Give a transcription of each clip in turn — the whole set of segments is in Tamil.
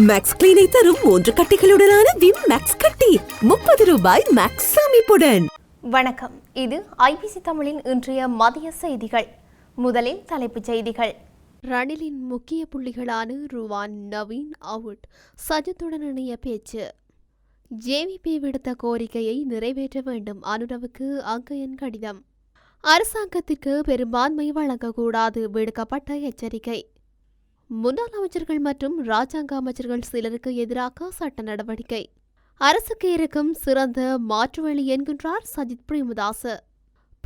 மேக்ஸ் கிளீனை தரும் மூன்று கட்டிகளுடனான விம் மேக்ஸ் கட்டி. முப்பது ரூபாய் மேக்ஸ் அமைப்புடன் வணக்கம். இது ஐபிசி தமிழின் இன்றைய மதிய செய்திகள். முதலில் தலைப்புச் செய்திகள். ரணிலின் முக்கிய புள்ளிகளான ருவான் நவீன் அவுட். சஜித்துடன் இணைய பேச்சு. ஜேவிபி விடுத்த கோரிக்கையை நிறைவேற்ற வேண்டும். அனுரவுக்கு அங்கயன் கடிதம். அரசாங்கத்திற்கு பெரும்பான்மை வழங்கக்கூடாது. விடுக்கப்பட்ட எச்சரிக்கை. முன்னாள் அமைச்சர்கள் மற்றும் ராஜாங்க அமைச்சர்கள் சிலருக்கு எதிராக சட்ட நடவடிக்கை. அரசுக்கு இருக்கும் சிறந்த மாற்று வழி என்கின்றார் சஜித் பிரேமதாச.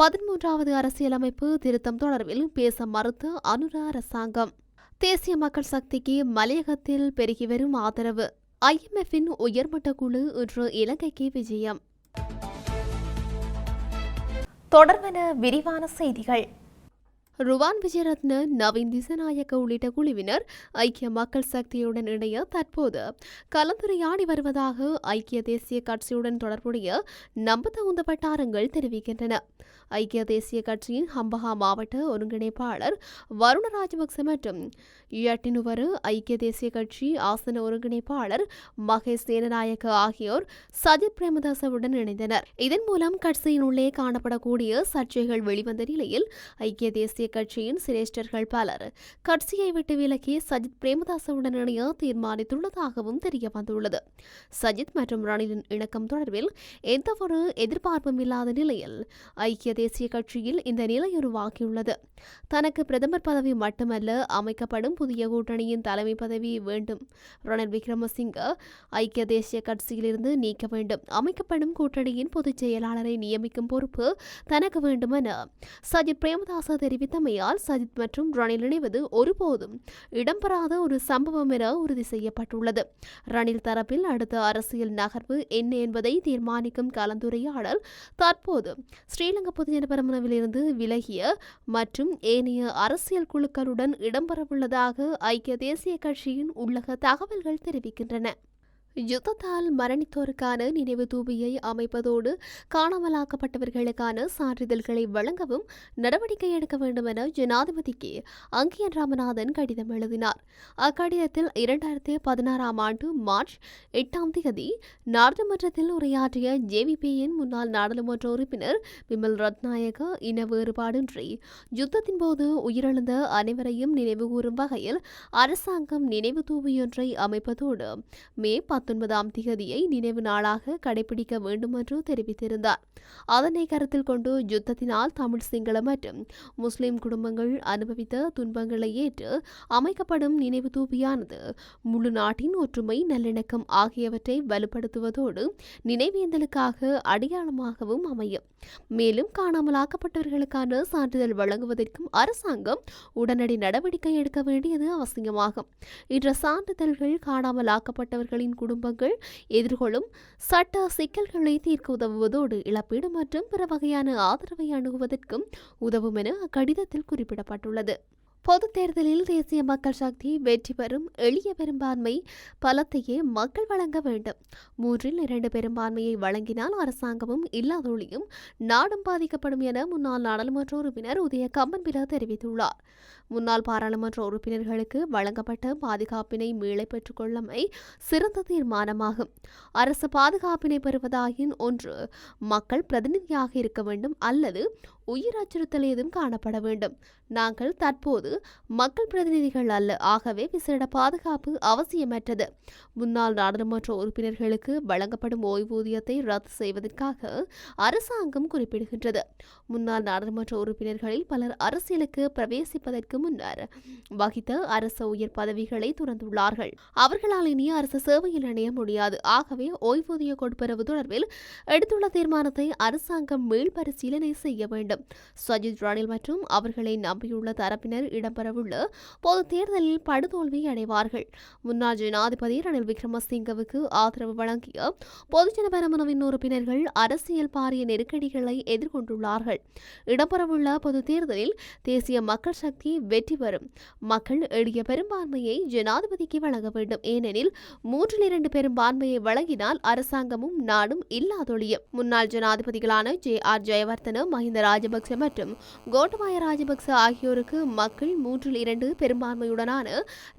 பதிமூன்றாவது அரசியலமைப்பு திருத்தம் தொடர்பில் பேச மறுத்த அனுர அரசாங்கம். தேசிய மக்கள் சக்திக்கு மலையகத்தில் பெருகி வரும் ஆதரவு. ஐஎம்எஃப்பின் உயர்மட்ட குழு இன்று இலங்கைக்கு விஜயம். தொடர்பென விரிவான செய்திகள். ருவான் விஜயரத்ன நவீன் திசநாயக்க உள்ளிட்ட குழுவினர் ஐக்கிய மக்கள் சக்தியுடன் இணைய தற்போது கலந்துரையாடி வருவதாக ஐக்கிய தேசிய கட்சியுடன் தொடர்புடைய நம்பத்தகுந்த வட்டாரங்கள் தெரிவிக்கின்றன. ஐக்கிய தேசிய கட்சியின் ஹம்பஹா மாவட்ட ஒருங்கிணைப்பாளர் வருண ராஜபக்ச மற்றும் யட்டினுவரு ஐக்கிய தேசிய கட்சி ஆசன ஒருங்கிணைப்பாளர் மகேஷ் சேனநாயக்க ஆகியோர் சஜித் பிரேமதாசவுடன் இணைந்தனர். இதன் மூலம் கட்சியின் உள்ளே காணப்படக்கூடிய சர்ச்சைகள் வெளிவந்த நிலையில் ஐக்கிய தேசிய கட்சியின் சிரேஷ்டர்கள் பலர் கட்சியை விட்டு விலகி சஜித் பிரேமதாசவுடன் இணைய தீர்மானித்துள்ளதாகவும் தெரிய வந்துள்ளது சஜித் மற்றும் ரணிலின் இணக்கம் தொடர்பில் எந்தவொரு எதிர்பார்ப்பும் இல்லாத நிலையில் ஐக்கிய தேசிய கட்சியில் இந்த நிலை உருவாகியுள்ளது. தனக்கு பிரதமர் பதவி மட்டுமல்ல அமைக்கப்படும் புதிய கூட்டணியின் தலைமை பதவி வேண்டும். ரணில் விக்ரமசிங்க ஐக்கிய தேசிய கட்சியிலிருந்து நீக்க வேண்டும். அமைக்கப்படும் கூட்டணியின் பொதுச் செயலாளரை நியமிக்கும் பொறுப்பு தனக்கு வேண்டுமென சஜித் பிரேமதாச தெரிவித்தமையால் சஜித் மற்றும் ரணில் இணைவது ஒருபோதும் இடம்பெறாத ஒரு சம்பவம் என உறுதி செய்யப்பட்டுள்ளது. ரணில் தரப்பில் அடுத்த அரசியல் நகர்வு என்ன என்பதை தீர்மானிக்கும் கலந்துரையாடல் தற்போது ஸ்ரீலங்கா பொதுஜனபரமனவிலிருந்து விலகிய மற்றும் ஏனைய அரசியல் குழுக்களுடன் இடம்பெறவுள்ளதாக ஐக்கிய தேசிய கட்சியின் உள்ளக தகவல்கள் தெரிவிக்கின்றன. யுத்தத்தால் மரணித்தோருக்கான நினைவு தூபியை அமைப்பதோடு காணாமலாக்கப்பட்டவர்களுக்கான சான்றிதழ்களை வழங்கவும் நடவடிக்கை எடுக்க வேண்டும் என ஜனாதிபதிக்கு அங்கியன் ராமநாதன் கடிதம் எழுதினார். அக்கடிதத்தில் இரண்டாயிரத்தி பதினாறாம் ஆண்டு மார்ச் எட்டாம் தேதி நாடாளுமன்றத்தில் உரையாற்றிய ஜேவிபியின் முன்னாள் நாடாளுமன்ற உறுப்பினர் விமல் ரத்நாயக இன வேறுபாடின்றி யுத்தத்தின் போது உயிரிழந்த அனைவரையும் நினைவுகூரும் வகையில் அரசாங்கம் நினைவு தூபியொன்றை அமைப்பதோடு மே பத்து பத்தொன்பதாம் திகதியை நினைவு நாளாக கடைபிடிக்க வேண்டும் என்று தெரிவித்திருந்தார். அதனை கருத்தில் கொண்டு யுத்தத்தினால் தமிழ் சிங்கள மற்றும் முஸ்லிம் குடும்பங்கள் அனுபவித்த துன்பங்களை ஏற்று அமைக்கப்படும் நினைவு தூபியானது முழு நாட்டின் ஒற்றுமை நல்லிணக்கம் ஆகியவற்றை வலுப்படுத்துவதோடு நினைவேந்தலுக்காக அடையாளமாகவும் அமையும். மேலும் காணாமலாக்கப்பட்டவர்களுக்கான சான்றிதழ் வழங்குவதற்கும் அரசாங்கம் உடனடி நடவடிக்கை எடுக்க வேண்டியது அவசியமாகும். இன்ற சான்றிதழ்கள் காணாமலாக்கப்பட்டவர்களின் குடும்பங்கள் எதிர்கொள்ளும் சட்ட சிக்கல்களை தீர்க்க உதவுவதோடு இழப்பீடு மற்றும் பிற வகையான ஆதரவை அணுகுவதற்கும் உதவும் என அக்கடிதத்தில் குறிப்பிடப்பட்டுள்ளது. பொதுத் தேர்தலில் தேசிய மக்கள் சக்தி வெற்றி பெறும் எளிய பெரும்பான்மை பலத்தையே மக்கள் வழங்க வேண்டும். மூன்றில் இரண்டு பெரும்பான்மையை வழங்கினால் அரசாங்கமும் இல்லாதொழியும் நாடும் பாதிக்கப்படும் என முன்னாள் நாடாளுமன்ற உறுப்பினர் உதய கம்மன்பில தெரிவித்துள்ளார். முன்னாள் பாராளுமன்ற உறுப்பினர்களுக்கு வழங்கப்பட்ட பாதுகாப்பினை மீளப் பெற்றுக் கொள்ளமை சிறந்த தீர்மானமாகும். அரசு பாதுகாப்பினை பெறுவதாயின் ஒன்று மக்கள் பிரதிநிதியாக இருக்க வேண்டும் அல்லது உயிர் அச்சுறுத்தல் ஏதும் காணப்பட வேண்டும். நாங்கள் தற்போது மக்கள் பிரதிநிதிகள் அல்ல ஆகவே விசேட பாதுகாப்பு அவசியமற்றது. முன்னாள் நாடாளுமன்ற உறுப்பினர்களுக்கு வழங்கப்படும் ஓய்வூதியத்தை ரத்து செய்வதற்காக அரசாங்கம் குறிப்பிடுகின்றது. முன்னாள் நாடாளுமன்ற உறுப்பினர்களில் பலர் அரசியலுக்கு பிரவேசிப்பதற்கு முன்னர். வகித்த அரச உயர் பதவிகளை துறந்துள்ளார்கள். அவர்களால் இனி அரசு சேவையில் இணைய முடியாது. ஆகவே ஓய்வூதிய கொடுப்பரவு தொடர்பில் எடுத்துள்ள தீர்மானத்தை அரசாங்கம் மீள்பரிசீலனை செய்ய வேண்டும். சஜித் ரணில் மற்றும் அவர்களை நம்பியுள்ள தரப்பினர் இடம்பெறவுள்ள பொது தேர்தலில் படுதோல்வி அடைவார்கள். முன்னாள் ஜனாதிபதி ரணில் விக்ரமசிங்கவுக்கு ஆதரவு வழங்கிய பொதுஜன பெரமுனவின் உறுப்பினர்கள் அரசியல் பாரிய நெருக்கடிகளை எதிர்கொண்டுள்ளார்கள். இடம்பெறவுள்ள பொது தேர்தலில் தேசிய மக்கள் சக்தி வெற்றி பெறும். மக்கள் எளிய பெரும்பான்மையை ஜனாதிபதிக்கு வழங்க வேண்டும். ஏனெனில் மூன்றில் இரண்டு பெரும்பான்மையை வழங்கினால் அரசாங்கமும் நாடும் இல்லாதொழியும். முன்னாள் ஜனாதிபதிகளான ஜே ஆர் ஜெயவர்தன மஹிந்த ராஜபக்ச மற்றும் கோட்டபாய ராஜபக்ச ஆகியோருக்கு மக்கள் மூன்றில் இரண்டு பெரும்பான்மையுடனான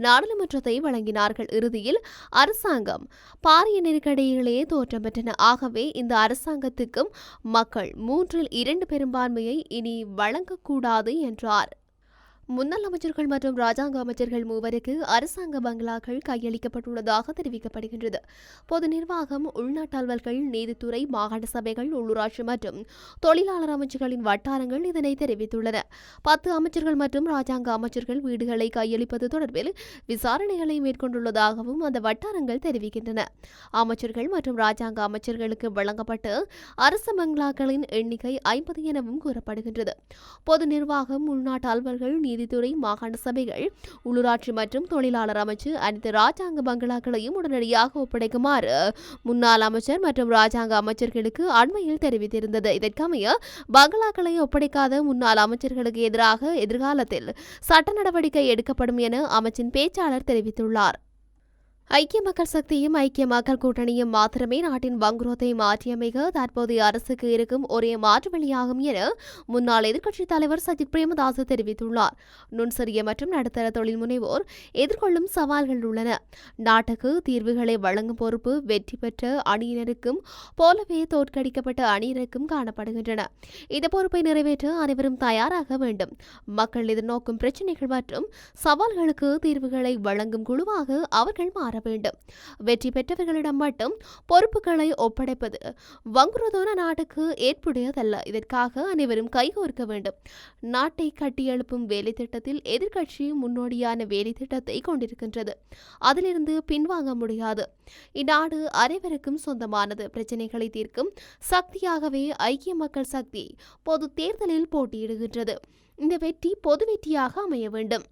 நாடாளுமன்றத்தை வழங்கினார்கள். இறுதியில் அரசாங்கம் பாரிய நெருக்கடிகளே தோற்றம் பெற்றன. ஆகவே இந்த அரசாங்கத்துக்கும் மக்கள் மூன்றில் இரண்டு பெரும்பான்மையை இனி வழங்கக்கூடாது என்றார். முன்னாள் அமைச்சர்கள் மற்றும் ராஜாங்க அமைச்சர்கள் மூவருக்கு அரசாங்க பங்களாக்கள் கையளிக்கப்பட்டுள்ளதாக தெரிவிக்கப்படுகின்றது. பொது நிர்வாகம் உள்நாட்டு அலுவல்கள் நீதித்துறை மாகாண சபைகள் உள்ளூராட்சி மற்றும் தொழிலாளர் அமைச்சர்களின் வட்டாரங்கள் இதனை தெரிவித்துள்ளன. பத்து அமைச்சர்கள் மற்றும் ராஜாங்க அமைச்சர்கள் வீடுகளை கையளிப்பது தொடர்பில் விசாரணைகளை மேற்கொண்டுள்ளதாகவும் அந்த வட்டாரங்கள் தெரிவிக்கின்றன. அமைச்சர்கள் மற்றும் ராஜாங்க அமைச்சர்களுக்கு வழங்கப்பட்ட அரச பங்களாக்களின் எண்ணிக்கை ஐம்பது எனவும் கூறப்படுகின்றது. பொது நிர்வாகம் உள்நாட்டு அலுவல்கள் நீதித்துறை மாகாண சபைகள் உள்ளூராட்சி மற்றும் தொழிலாளர் அமைச்சு அனைத்து ராஜாங்க பங்களாக்களையும் உடனடியாக ஒப்படைக்குமாறு முன்னாள் அமைச்சர் மற்றும் ராஜாங்க அமைச்சர்களுக்கு அண்மையில் தெரிவித்திருந்தது. இதற்கமைய பங்களாக்களை ஒப்படைக்காத முன்னாள் அமைச்சர்களுக்கு எதிராக எதிர்காலத்தில் சட்ட நடவடிக்கை எடுக்கப்படும் என அமைச்சின் பேச்சாளர் தெரிவித்துள்ளார். ஐக்கிய மக்கள் சக்தியும் ஐக்கிய மக்கள் கூட்டணியும் மாத்திரமே நாட்டின் வங்குரோத்தை மாற்றியமைக்க தற்போதைய அரசுக்கு இருக்கும் ஒரே மாற்று வழியாகும் என முன்னாள் எதிர்க்கட்சித் தலைவர் சஜித் பிரேமதாஸ் தெரிவித்துள்ளார். நுண்சிறிய மற்றும் நடுத்தர தொழில் முனைவோர் எதிர்கொள்ளும் சவால்கள் உள்ளன. நாட்டுக்கு தீர்வுகளை வழங்கும் பொறுப்பு வெற்றி பெற்ற அணியினருக்கும் போலவே தோற்கடிக்கப்பட்ட அணியினருக்கும் காணப்படுகின்றன. இந்த பொறுப்பை நிறைவேற்ற அனைவரும் தயாராக வேண்டும். மக்கள் எதிர்நோக்கும் பிரச்சினைகள் மற்றும் சவால்களுக்கு தீர்வுகளை வழங்கும் குழுவாக அவர்கள் மாற வேண்டும். வெற்றி பெற்றவர்களிடம் மட்டும் பொறுப்புகளை ஒப்படைப்பது வங்குரோதான நாட்டுக்கு ஏற்புடையதல்ல. இதற்காக அனைவரும் கைகோர்க்க வேண்டும். நாட்டை கட்டியெழுப்பும் வேலை திட்டத்தில் எதிர்கட்சி முன்னோடியான வேலை திட்டத்தை கொண்டிருக்கின்றது. அதிலிருந்து பின்வாங்க முடியாது. இந்நாடு அனைவருக்கும் சொந்தமானது. பிரச்சனைகளை தீர்க்கும் சக்தியாகவே ஐக்கிய மக்கள் சக்தி பொது தேர்தலில் போட்டியிடுகின்றது. இந்த வெற்றி பொது வெற்றியாக அமைய வேண்டும்.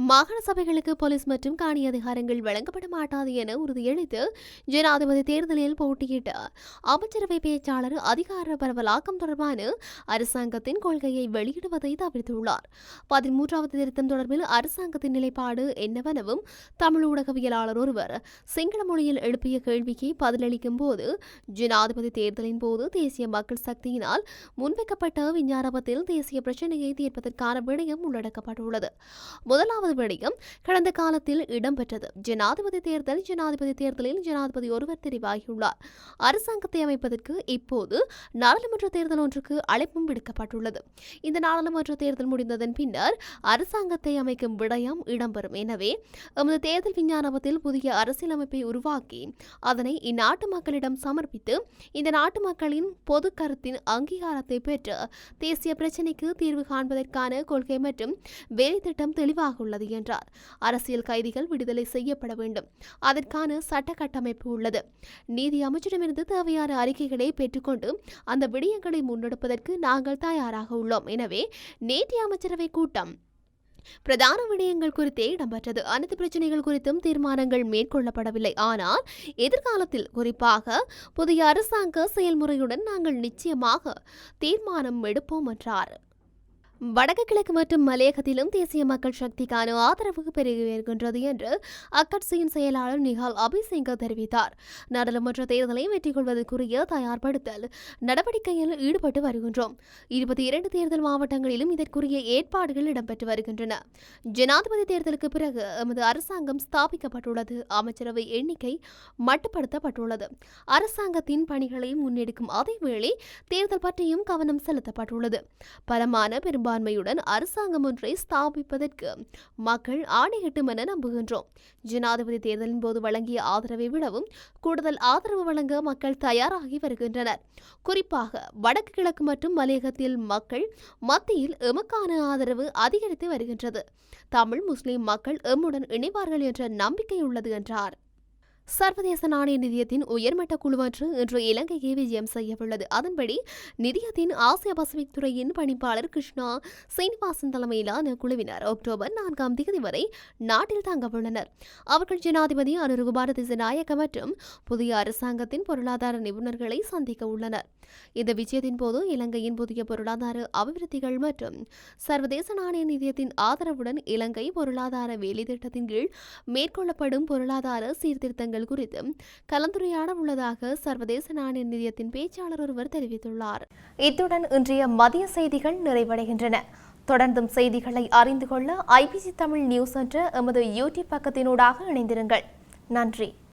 மாகாண சபைகளுக்கு போலீஸ் மற்றும் காணி அதிகாரங்கள் வழங்கப்பட மாட்டாது என உறுதியளித்து ஜனாதிபதி தேர்தலில் போட்டியிட்ட அமைச்சரவை பேச்சாளர் அதிகார பரவலாக்கம் தொடர்பான அரசாங்கத்தின் கொள்கையை வெளியிடுவதை தவிர்த்துள்ளார். பதிமூன்றாவது திருத்தம் தொடர்பில் அரசாங்கத்தின் நிலைப்பாடு என்னவெனவும் தமிழ் ஊடகவியலாளர் ஒருவர் சிங்கள மொழியில் எழுப்பிய கேள்விக்கு பதிலளிக்கும் போது ஜனாதிபதி தேர்தலின் போது தேசிய மக்கள் சக்தியினால் முன்வைக்கப்பட்ட விஞ்ஞானபத்தில் தேசிய பிரச்சினையை தீர்ப்பதற்கான விடயம் உள்ளடக்கப்பட்டுள்ளது. முதலாவது இரண்டாவது விடயம் கடந்த காலத்தில் இடம்பெற்றது. ஜனாதிபதி தேர்தல் ஜனாதிபதி தேர்தலில் ஜனாதிபதி ஒருவர் தெரிவாகியுள்ளார். அரசாங்கத்தை அமைப்பதற்கு இப்போது நாடாளுமன்ற தேர்தல் ஒன்றுக்கு அழைப்பும் விடுக்கப்பட்டுள்ளது. இந்த நாடாளுமன்ற தேர்தல் முடிந்ததன் பின்னர் அரசாங்கத்தை அமைக்கும் விடயம் இடம்பெறும். எனவே எமது தேர்தல் விஞ்ஞானத்தில் புதிய அரசியலமைப்பை உருவாக்கி அதனை இந்நாட்டு மக்களிடம் சமர்ப்பித்து இந்த நாட்டு மக்களின் பொது கருத்தின் அங்கீகாரத்தை பெற்று தேசிய பிரச்சினைக்கு தீர்வு காண்பதற்கான கொள்கை மற்றும் வேலை திட்டம் தெளிவாக உள்ளது. உள்ளது என்றார். அரசியல் கைதிகள் விடுதலை செய்யப்பட வேண்டும். அதற்கான சட்ட கட்டமைப்பு உள்ளது. நீதி அமைச்சரிடமிருந்து தேவையான அறிக்கைகளை பெற்றுக்கொண்டு அந்த விடயங்களை முன்னெடுப்பதற்கு நாங்கள் தயாராக உள்ளோம். எனவே நேற்று அமைச்சரவை கூட்டம் பிரதான விடயங்கள் குறித்தே இடம்பெற்றது. அனைத்து பிரச்சனைகள் குறித்தும் தீர்மானங்கள் மேற்கொள்ளப்படவில்லை. ஆனால் எதிர்காலத்தில் குறிப்பாக புதிய அரசாங்க செயல்முறையுடன் நாங்கள் நிச்சயமாக தீர்மானம் எடுப்போம் என்றார். வடக்கு கிழக்கு மற்றும் மலையகத்திலும் தேசிய மக்கள் சக்திக்கான ஆதரவு பெருகி வருகின்றது என்று அக்கட்சியின் செயலாளர் நிஹால் அபிசிங்க தெரிவித்தார். நாடாளுமன்ற தேர்தலை வெற்றி கொள்வதற்குரிய தயார்படுத்தல் நடவடிக்கையில் ஈடுபட்டு வருகின்றோம். இருபத்தி இரண்டு தேர்தல் மாவட்டங்களிலும் இதற்குரிய ஏற்பாடுகள் இடம்பெற்று வருகின்றன. ஜனாதிபதி தேர்தலுக்கு பிறகு எமது அரசாங்கம் ஸ்தாபிக்கப்பட்டுள்ளது. அமைச்சரவை எண்ணிக்கை மட்டுப்படுத்தப்பட்டுள்ளது. அரசாங்கத்தின் பணிகளை முன்னெடுக்கும் அதேவேளை தேர்தல் பற்றியும் கவனம் செலுத்தப்பட்டுள்ளது. பலமான பெரும்பாலும் பெரும்பான்மையுடன் அரசாங்கம் ஒன்றை ஸ்தாபிப்பதற்கு மக்கள் ஆணையிட்டும் என நம்புகின்றோம். ஜனாதிபதி தேர்தலின் போது வழங்கிய ஆதரவை விடவும் கூடுதல் ஆதரவு வழங்க மக்கள் தயாராகி வருகின்றனர். குறிப்பாக வடக்கு கிழக்கு மற்றும் மலையகத்தில் மக்கள் மத்தியில் எமக்கான ஆதரவு அதிகரித்து வருகின்றது. தமிழ் முஸ்லிம் மக்கள் எம்முடன் இணைவார்கள் என்ற நம்பிக்கை உள்ளது என்றார். சர்வதேச நாணய நிதியத்தின் உயர்மட்ட குழுவொன்று இன்று இலங்கைக்கு விஜயம் செய்யவுள்ளது. அதன்படி நிதியத்தின் ஆசிய பசிபிக் துறையின் பணிப்பாளர் கிருஷ்ணா சீனிவாசன் தலைமையிலான குழுவினர் அக்டோபர் நான்காம் தேதி வரை நாட்டில் தங்கவுள்ளனர். அவர்கள் ஜனாதிபதி அனுருகுமார திசநாயக்க மற்றும் புதிய அரசாங்கத்தின் பொருளாதார நிபுணர்களை சந்திக்க உள்ளனர். இந்த விஜயத்தின் போது இலங்கையின் புதிய பொருளாதார அபிவிருத்திகள் மற்றும் சர்வதேச நாணய நிதியத்தின் ஆதரவுடன் இலங்கை பொருளாதார வேலைத்திட்டத்தின் கீழ் மேற்கொள்ளப்படும் பொருளாதார சீர்திருத்தங்கள் குறித்து கலந்துரையாட உள்ளதாக சர்வதேச நாணய நிதியத்தின் பேச்சாளர் ஒருவர் தெரிவித்துள்ளார். இத்துடன் இன்றைய மதிய செய்திகள் நிறைவடைகின்றன. தொடர்ந்தும் செய்திகளை அறிந்து கொள்ள ஐபிசி தமிழ் நியூஸ் என்ற எமது யூடியூப் பக்கத்தினூடாக இணைந்திருங்கள். நன்றி.